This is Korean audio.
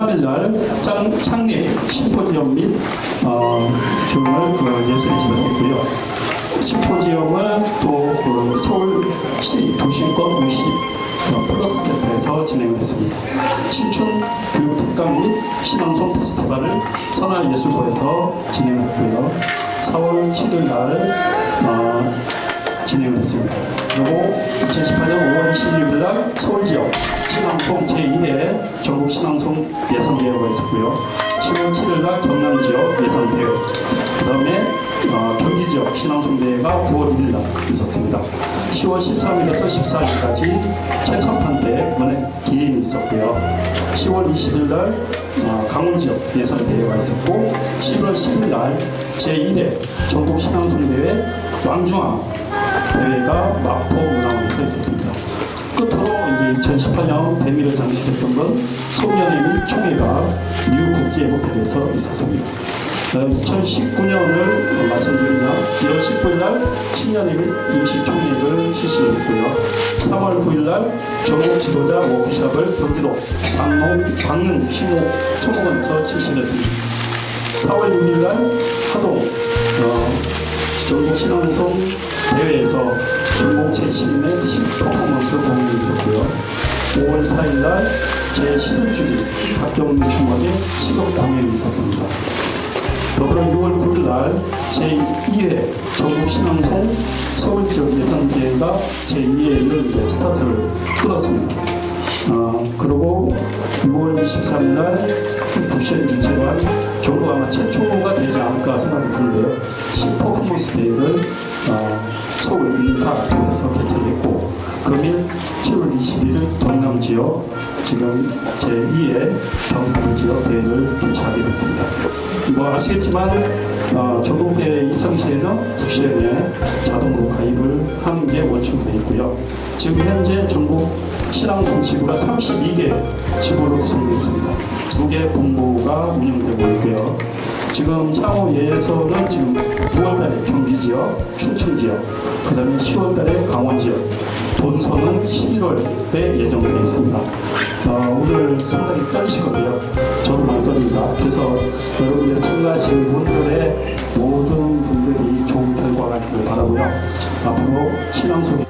3일날 창립 심포지엄 및 어, 교육을 그 예술의 집에서 했고요. 심포지엄을 또그 서울시 도심권 50 어, 플러스 센터에서 진행을 했습니다. 신춘 교육 특강 및 신앙송 페스티벌을 선화예술원에서 진행했고요. 4월 7일 날 어, 진행을 했습니다. 그리고 2018년 5월 22일 날 서울 지역 신앙송 제1회 전국 신앙송 예선 대회가 있었고요. 10월 7일 날 경남 지역 예선 대회, 그 다음에 어, 경기 지역 신앙송 대회가 9월 1일 날 있었습니다. 10월 13일에서 14일까지 최첨판 때 그번에 기행이 있었고요. 10월 20일 날 어, 강원 지역 예선 대회가 있었고 11월 10일 날 제1회 전국 신앙송 대회 왕중왕 대회가 마포 문화원에서 있었습니다. 끝으로 이제 2018년 대미를 장식했던 건및 총회가 뉴 국제 호텔에서 있었습니다. 2019년을 말씀드리면 1월 10일 날 신년회 및 임시총회를 실시했고요. 3월 9일 날 전국 지도자 워크숍을 경기도 광농, 광릉 시목 소목원에서 실시했습니다. 4월 6일 날 하동 어, 전국 신앙송 대회에서 전국 제시인의 퍼포먼스 공연이 있었고요. 5월 4일 날 제11주기 박경리 중학의 시급 공연이 있었습니다. 더불어 6월 9일 날 제2회 전국 신앙송 서울 지역 예산대회가 제2회를 이제 스타트를 끌었습니다. 어, 그리고 6월 23일 날 주최로 한 전국 아마 최초가 되지 않을까 생각이 드는데요. 신퍼포먼스 대회를 어, 서울 인사동에서 개최했고 금일 7월 21일 경남 지역 지금 제2회 경북 지역 대회를 개최하게 됐습니다. 뭐 아시겠지만 어, 전국대 입성 시에는 국시연에 자동으로 가입을 하는 게 원칙으로 있고요. 지금 현재 전국 신앙송 지부가 32개 지부로 구성되어 있습니다. 두 개 본부가 운영되고 있고요. 지금 향후에서는 지금 9월달에 경기 지역, 충청 지역, 그 다음에 10월달에 강원 지역, 11월에 예정되어 있습니다. 어, 오늘 상당히 떨리시거든요. 저도 많이 떨립니다. 그래서 여러분들 참가하신 분들의 모든 분들이 좋은 결과가 있기를 바라고요. 앞으로 신앙송에